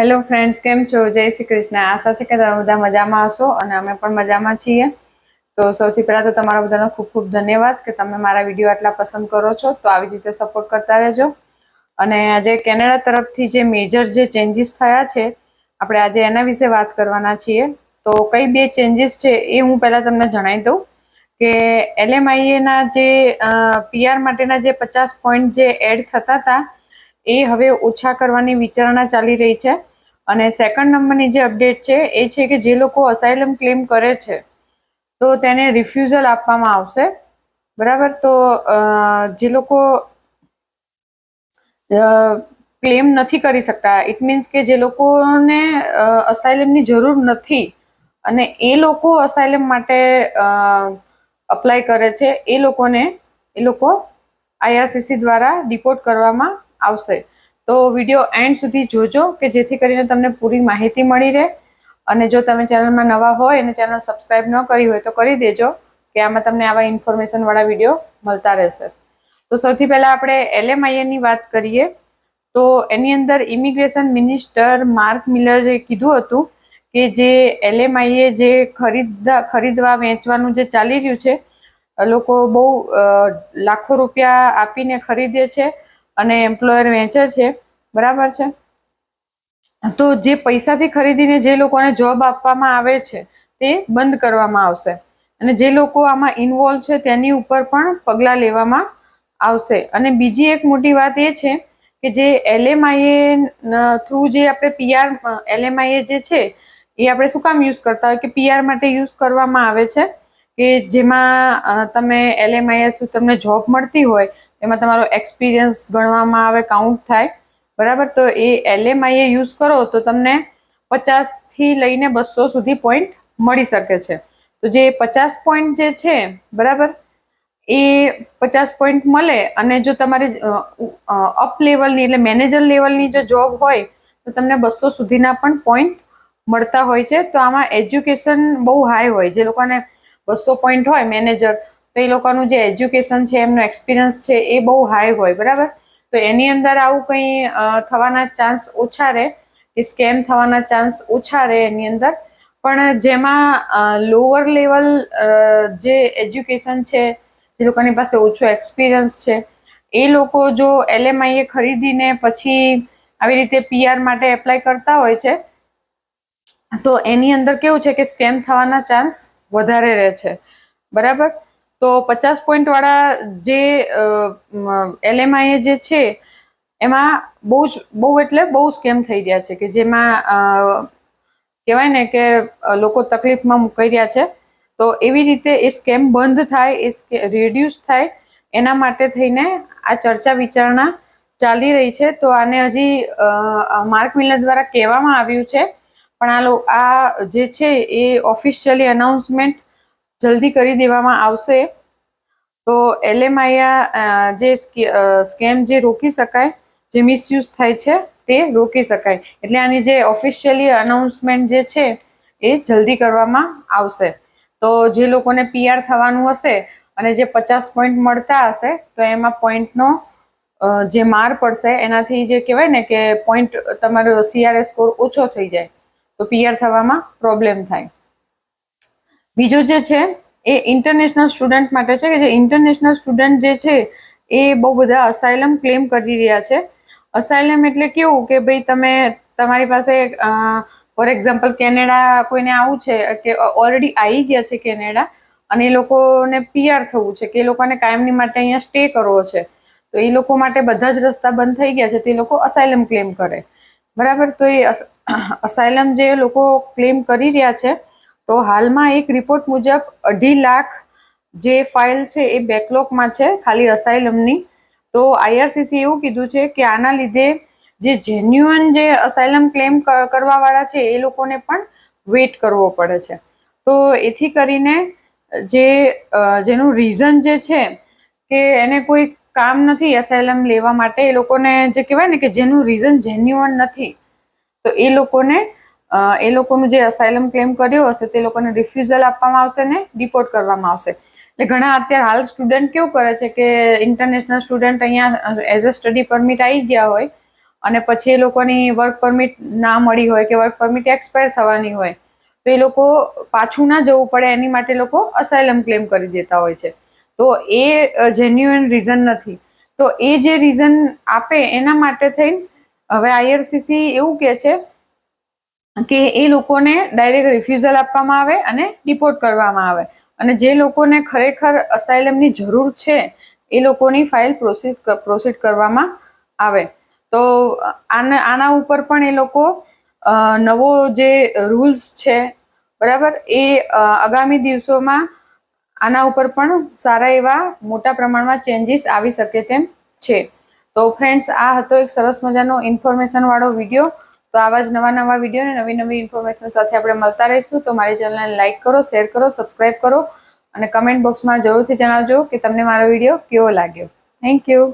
Hello friends કેમ છો? જય શ્રી કૃષ્ણ. આશા છે કે તમે બધા મજામાં હશો અને અમે પણ મજામાં છીએ. તો સૌથી પહેલાં તો તમારા બધાનો ખૂબ ખૂબ ધન્યવાદ કે તમે મારા વીડિયો આટલા પસંદ કરો છો. તો આવી રીતે સપોર્ટ કરતા રહેજો. અને આજે કેનેડા તરફથી જે મેજર જે ચેન્જીસ થયા છે, આપણે આજે એના વિશે વાત કરવાના છીએ. તો કઈ બે ચેન્જીસ છે એ હું પહેલાં તમને જણાવી દઉં કે એલએમઆઈએના જે પીઆર માટેના જે પચાસ પોઈન્ટ જે એડ થતા હતા એ હવે ઓછા કરવાની વિચારણા ચાલી રહી છે. અને સેકન્ડ નંબરની જે અપડેટ છે એ છે કે જે લોકો અસાઇલમ ક્લેમ કરે છે, તો તેને રિફ્યુઝલ આપવામાં આવશે. બરાબર? તો જે લોકો ક્લેમ નથી કરી શકતા ઇટ મીન્સ કે જે લોકોને અસાઇલમની જરૂર નથી અને એ લોકો અસાઇલમ માટે અપ્લાય કરે છે, એ લોકોને, એ લોકો આઈઆરસીસી દ્વારા રિપોર્ટ કરવામાં આવશે. તો વીડિયો એન્ડ સુધી જોજો કે જેથી કરીને તમને પૂરી માહિતી મળી રહે. અને જો તમે ચેનલમાં નવા હોય અને ચેનલ સબસ્ક્રાઈબ ન કરી હોય તો કરી દેજો કે આમાં તમને આવા ઇન્ફોર્મેશનવાળા વીડિયો મળતા રહેશે. તો સૌથી પહેલાં આપણે એલએમઆઈએની વાત કરીએ. તો એની અંદર ઇમિગ્રેશન મિનિસ્ટર માર્ક મિલરે કીધું હતું કે જે એલએમઆઈએ જે ખરીદા, ખરીદવા, વેચવાનું જે ચાલી રહ્યું છે, લોકો બહુ લાખો રૂપિયા આપીને ખરીદે છે. અને એમ્પ્લોયર વેચે છે. બરાબર છે? તો જે પૈસાથી ખરીદીને જે લોકોને જોબ આપવામાં આવે છે, તે બંધ કરવામાં આવશે. અને જે લોકો આમાં ઇન્વોલ્વ છે, તેની ઉપર પણ પગલાં લેવામાં આવશે. અને બીજી એક મોટી વાત એ છે કે જે એલએમઆઈએ થ્રુ જે આપણે પીઆર એલએમઆઈએ જે છે, એ આપણે શું કામ યુઝ કરતા હોય? કે પીઆર માટે યુઝ કરવામાં આવે છે કે જેમાં તમે એલએમઆઈએ શું તમને જોબ મળતી હોય એમાં તમારો એક્સપિરિયન્સ ગણવામાં આવે કાઉન્ટ થાય. બરાબર? તો એ એલએમઆઈએ યુઝ કરો તો તમને પચાસથી લઈને બસો સુધી પોઈન્ટ મળી શકે છે. તો જે પચાસ પોઈન્ટ જે છે, બરાબર? એ પચાસ પોઈન્ટ મળે અને જો તમારે અપ લેવલની એટલે મેનેજર લેવલની જો જોબ હોય, તો તમને બસો સુધીના પણ પોઈન્ટ મળતા હોય છે. તો આમાં એજ્યુકેશન બહુ હાઈ હોય. જે લોકોને બસો પોઈન્ટ હોય મેનેજર તો એ લોકોનું જે એજ્યુકેશન છે, એમનો એક્સપિરિયન્સ છે, એ બહુ હાઈ હોય, બરાબર? તો એની અંદર આવું કંઈ થવાના ચાન્સ ઓછા રહે કે સ્કેમ થવાના ચાન્સ ઓછા રહે એની અંદર. પણ જેમાં લોઅર લેવલ જે એજ્યુકેશન છે, જે લોકોની પાસે ઓછો એક્સપિરિયન્સ છે, એ લોકો જો એલએમઆઈએ ખરીદીને પછી આવી રીતે પીઆર માટે એપ્લાય કરતા હોય છે, તો એની અંદર કેવું છે કે સ્કેમ થવાના ચાન્સ વધારે રહે છે. બરાબર? તો પચાસ પોઈન્ટવાળા જે એલએમઆઈએ જે છે, એમાં બહુ જ, બહુ એટલે બહુ સ્કેમ થઈ રહ્યા છે કે જેમાં કહેવાય ને કે લોકો તકલીફમાં મુકાઈ રહ્યા છે. તો એવી રીતે એ સ્કેમ બંધ થાય, એ રિડ્યુસ થાય, એના માટે થઈને આ ચર્ચા વિચારણા ચાલી રહી છે. તો આને હજી માર્ક મિલર દ્વારા કહેવામાં આવ્યું છે. પણ આ જે છે એ ઓફિશિયલી અનાઉન્સમેન્ટ જલ્દી કરી દેવામાં આવશે. તો એલએમઆઈઆ જે સ્કેમ જે રોકી શકાય, જે મિસયુઝ થાય છે, તે રોકી શકાય. એટલે આની જે ઓફિશિયલી અનાઉન્સમેન્ટ જે છે, એ જલ્દી કરવામાં આવશે. તો જે લોકોને પીઆર થવાનું હશે અને જે પચાસ પોઈન્ટ મળતા હશે, તો એમાં પોઈન્ટનો જે માર પડશે, એનાથી જે કહેવાય ને કે પોઈન્ટ તમારો સીઆરએસ સ્કોર ઓછો થઈ જાય. તો પીઆર થવામાં પ્રોબ્લેમ થાય. બીજું જે છે એ ઇન્ટરનેશનલ સ્ટુડન્ટ માટે છે કે જે ઇન્ટરનેશનલ સ્ટુડન્ટ જે છે એ બહુ બધા અસાયલમ ક્લેમ કરી રહ્યા છે. અસાયલમ એટલે કેવું કે ભાઈ તમે તમારી પાસે ફોર એક્ઝામ્પલ કેનેડા કોઈને આવું છે કે ઓલરેડી આવી ગયા છે કેનેડા અને એ લોકોને પીઆર થવું છે કે એ લોકોને કાયમની માટે અહીંયા સ્ટે કરવો છે. તો એ લોકો માટે બધા જ રસ્તા બંધ થઈ ગયા છે તો લોકો અસાયલમ ક્લેમ કરે. બરાબર? તો એ અસાયલમ જે લોકો ક્લેમ કરી રહ્યા છે તો હાલમાં એક રિપોર્ટ મુજબ અઢી લાખ જે ફાઇલ છે એ બેકલોગમાં છે, ખાલી અસાયલમની તો આઈઆરસીસી એવું કીધું છે કે આના લીધે જે જેન્યુઅન જે અસાયલમ ક્લેમ કરવાવાળા છે, એ લોકોને પણ વેઇટ કરવો પડે છે. તો એથી કરીને જે જેનું રીઝન જે છે કે એને કોઈ કામ નથી અસાયલમ લેવા માટે, એ લોકોને જે કહેવાય ને કે જેનું રીઝન જેન્યુઅન નથી, તો એ લોકોને એ લોકોનું જે અસાયલમ ક્લેમ કર્યો હશે, તે લોકોને રિફ્યુઝલ આપવામાં આવશે ને ડિપોર્ટ કરવામાં આવશે. એટલે ઘણા અત્યારે હાલ સ્ટુડન્ટ કેવું કરે છે કે ઇન્ટરનેશનલ સ્ટુડન્ટ અહીંયા એઝ અ સ્ટડી પરમિટ આવી ગયા હોય અને પછી એ લોકોની વર્ક પરમિટ ના મળી હોય કે વર્ક પરમિટ એક્સપાયર થવાની હોય, તો એ લોકો પાછું ના જવું પડે, એની માટે લોકો અસાયલમ ક્લેમ કરી દેતા હોય છે. તો એ જેન્યુઅન રીઝન નથી. તો એ જે રીઝન આપે એના માટે થઈને, હવે આઈઆરસીસી એવું કહે છે કે એ લોકોને ડાયરેક્ટ રિફ્યુઝલ આપવામાં આવે અને ડિપોર્ટ કરવામાં આવે. અને જે લોકોને ખરેખર અસાયલમની જરૂર છે, એ લોકોની ફાઇલ પ્રોસેસ પ્રોસીડ કરવામાં આવે. તો, આના આના ઉપર પણ એ લોકો નવો જે રૂલ્સ છે, બરાબર? એ આગામી દિવસોમાં આના ઉપર પણ સારા એવા મોટા પ્રમાણમાં ચેન્જીસ આવી શકે તેમ છે. તો ફ્રેન્ડ્સ આ હતો એક સરસ મજાનો ઇન્ફોર્મેશન વાળો વીડિયો તો આવા જ નવા નવા વીડિયો અને નવી નવી ઇન્ફોર્મેશન સાથે આપણે મળતા રહીશું. તો મારી ચેનલને લાઇક કરો શેર કરો સબસ્ક્રાઇબ કરો અને કમેન્ટ બોક્સમાં જરૂરથી જણાવજો કે તમને મારો વીડિયો કેવો લાગ્યો. Thank you